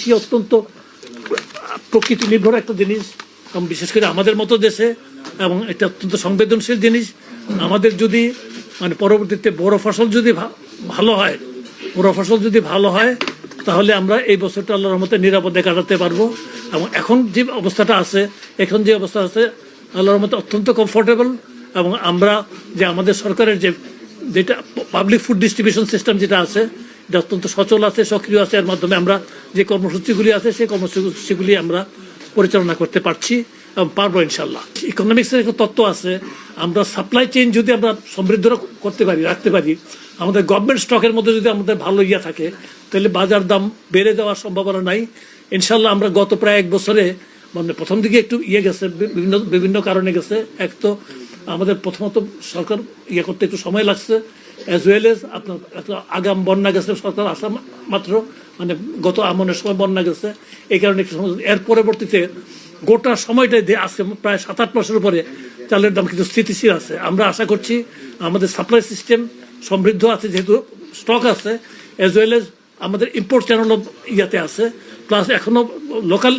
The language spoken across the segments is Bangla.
কৃষি অত্যন্ত প্রকৃতি নির্ভর একটা জিনিস। এবং বিশেষ করে আমাদের মতো দেশে, এবং এটা অত্যন্ত সংবেদনশীল জিনিস। আমাদের যদি মানে পরবর্তীতে বড় ফসল যদি ভালো হয়, বড় ফসল যদি ভালো হয়, তাহলে আমরা এই বছরটা আল্লাহর রহমতে নিরাপদে কাটাতে পারব। এবং এখন যে অবস্থাটা আছে, এখন যে অবস্থা আছে, আল্লাহর রহমতে অত্যন্ত কমফোর্টেবল এবং আমরা যে আমাদের সরকারের যে, যেটা পাবলিক ফুড ডিস্ট্রিবিউশন সিস্টেম যেটা আছে এটা অত্যন্ত সচল আছে, সক্রিয় আছে, এর মাধ্যমে আমরা যে কর্মসূচিগুলি আছে, সেই কর্মসূচিগুলি আমরা পরিচালনা করতে পারছি এবং পারব ইনশাল্লাহ ইকোনমিক্সের একটা তত্ত্ব আছে, আমরা সাপ্লাই চেইন যদি আমরা সমৃদ্ধ করতে পারি, রাখতে পারি, আমাদের গভর্নমেন্ট স্টকের মধ্যে যদি আমাদের ভালো ইয়ে থাকে, তাহলে বাজার দাম বেড়ে যাওয়ার সম্ভাবনা নাই। ইনশাল্লাহ আমরা গত প্রায় এক বছরে মানে প্রথম দিকে একটু ইয়ে গেছে বিভিন্ন বিভিন্ন কারণে গেছে। এক তো আমাদের প্রথমত সরকার ইয়ে করতে একটু সময় লাগছে অ্যাজ ওয়েল এজ আপনার আগাম বন্যা গেছে, সরকার আসা মাত্র মানে গত আমনের সময় বন্যা গেছে। এই কারণে এর পরবর্তীতে গোটা সময়টাই দিয়ে আজকে প্রায় সাত আট মাসের উপরে চালের দাম কিন্তু স্থিতিশীল আছে। আমরা আশা করছি আমাদের সাপ্লাই সিস্টেম সমৃদ্ধ আছে, যেহেতু স্টক আছে অ্যাজ ওয়েল এজ আমাদের ইম্পোর্ট চ্যানেলও ইয়াতে আছে প্লাস এখনও লোকাল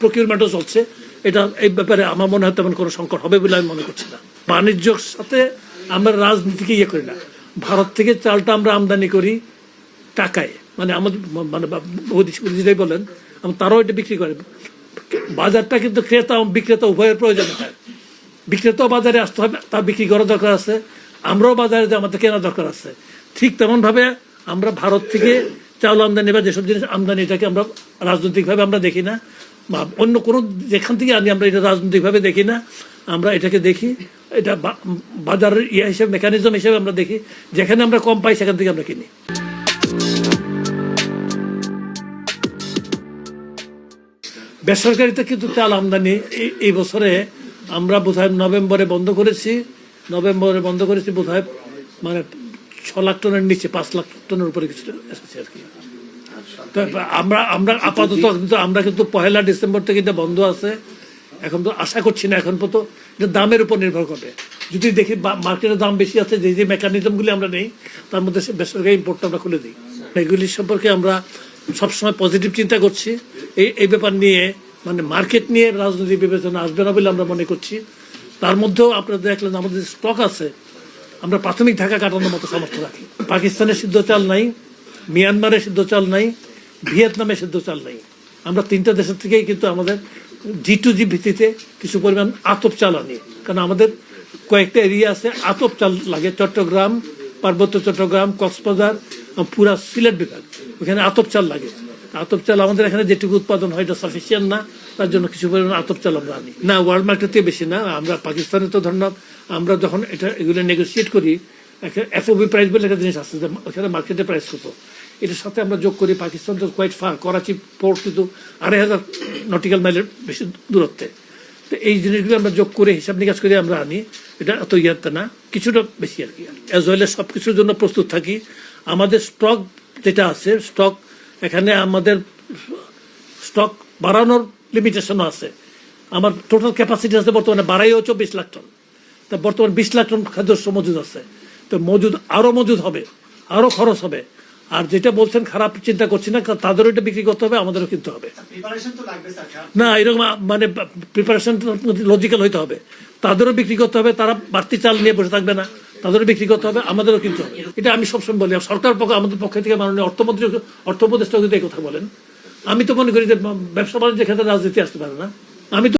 প্রকিউরমেন্টও চলছে। এটা, এই ব্যাপারে আমার মনে হয় তেমন কোনো সংকট হবে বলে আমি মনে করছি না। বাণিজ্যর সাথে আমরা রাজনীতিকে ইয়ে করি না। ভারত থেকে চালটা আমরা আমদানি করি টাকায়। মানে আমাদের মানে যেটাই বলেন তারাও এটা বিক্রি করে। বাজারটা কিন্তু ক্রেতা বিক্রেতা উভয়ের প্রয়োজন হয়। বিক্রেতাও বাজারে আসতে হবে তা বিক্রি করা দরকার আছে, আমরাও বাজারে যে আমাদের কেনা দরকার আছে। ঠিক তেমনভাবে আমরা ভারত থেকে চাউল আমদানি বা যেসব জিনিস আমদানিটাকে আমরা রাজনৈতিকভাবে আমরা দেখি না। বা অন্য কোনো যেখান থেকে আনি, আমরা এটা রাজনৈতিকভাবে দেখি না। আমরা এটাকে দেখি এটা বা- বাজারের ইয়ে হিসেবে মেকানিজম হিসেবে আমরা দেখি যেখানে আমরা কম পাই সেখান থেকে আমরা কিনি। বেসরকারিতে কিন্তু চাল আমদানি এই- বছরে আমরা বোধহয় নভেম্বরে বন্ধ করেছি। নভেম্বরে বন্ধ করেছি বোধহয় মানে ছ লাখ টনের নিচে পাঁচ লাখ টনের উপরে কিছু এসেছে আর কি। তো আমরা আমরা আপাতত কিন্তু আমরা কিন্তু পহেলা ডিসেম্বর থেকে এটা বন্ধ আছে। এখন তো আশা করছি না, এখন পর্যন্ত এটা দামের উপর নির্ভর করে যদি দেখি মার্কেটের দাম বেশি আছে, যে যে মেকানিজমগুলি আমরা নেই, তার মধ্যে সে বেসরকারি ইম্পোর্টটা আমরা খুলে দিই। এগুলি সম্পর্কে আমরা সবসময় পজিটিভ চিন্তা করছি। এই এই ব্যাপার নিয়ে মানে মার্কেট নিয়ে রাজনৈতিক বিবেচনা আসবে না বলে আমরা মনে করছি। তার মধ্যেও আপনারা দেখলেন আমাদের স্টক আছে, আমরা প্রাথমিক ঢাকা কাটানোর মতো সামর্থ্য রাখি। পাকিস্তানের সিদ্ধ চাল নাই, মিয়ানমারের সিদ্ধ চাল নাই, ভিয়েতনামের সিদ্ধ চাল নাই। আমরা তিনটা দেশের থেকেই কিন্তু আমাদের জি টু জি ভিত্তিতে কিছু পরিমাণ আতপ চাল আনি কারণ আমাদের কয়েকটা এরিয়া আছে, আতপ চাল লাগে চট্টগ্রাম, পার্বত্য চট্টগ্রাম, কক্সবাজার পুরা সিলেট বিভাগ। ওখানে আতপ চাল লাগে। আতপ চাল আমাদের এখানে যেটুকু উৎপাদন হয় এটা সাফিসিয়েন্ট না, তার জন্য কিছু পরিমাণ আতপ চাল আমরা আনি। না ওয়ার্ল্ড মার্কেটে বেশি না, আমরা পাকিস্তানে তো ধরেন আমরা যখন এটা এগুলো নেগোসিয়েট করি এফওবি প্রাইস বলে একটা জিনিস আছে ওখানে মার্কেটে প্রাইস কত। এটার সাথে আমরা যোগ করি, পাকিস্তান তো কোয়াইট ফার করাচি পোর্ট কিন্তু আড়াই হাজার নটিক্যাল মাইলের বেশি দূরত্বে। তো এই জিনিসগুলো আমরা যোগ করে, হিসাব নিকাশ করে আমরা আনি, এটা এত ইয়াতে না, কিছুটা বেশি আর কি। অ্যাজ ওয়েল সব কিছুর জন্য প্রস্তুত থাকি। আমাদের স্টক যেটা আছে স্টক এখানে আমাদের স্টক বাড়ানোর লিমিটেশনও আছে। আমার টোটাল ক্যাপাসিটি আছে বর্তমানে বাড়াইও চব্বিশ লাখ টন তা বর্তমানে বিশ লাখ টন খাদ্য মজুদ আছে। তো মজুদ আরও মজুদ হবে আরও খরচ হবে। আর যেটা বলছেন খারাপ চিন্তা করছি না তাদেরও এটা বিক্রি করতে হবে আমাদেরও কিনতে হবে। না এরকম মানে প্রিপারেশন লজিক্যাল হইতে হবে। তাদেরও বিক্রি করতে হবে তারা বাড়তি চাল নিয়ে বসে থাকবে না তাদেরও বিক্রি করতে হবে আমাদেরও কিনতে হবে। এটা আমি সবসময় বলি আর সরকার পক্ষ আমাদের পক্ষ থেকে মাননীয় অর্থমন্ত্রী অর্থ উপদেষ্টা কথা বলেন। আমি তো মনে করি যে ব্যবসা বাণিজ্যের ক্ষেত্রে রাজনীতি আসতে পারে না। আমি তো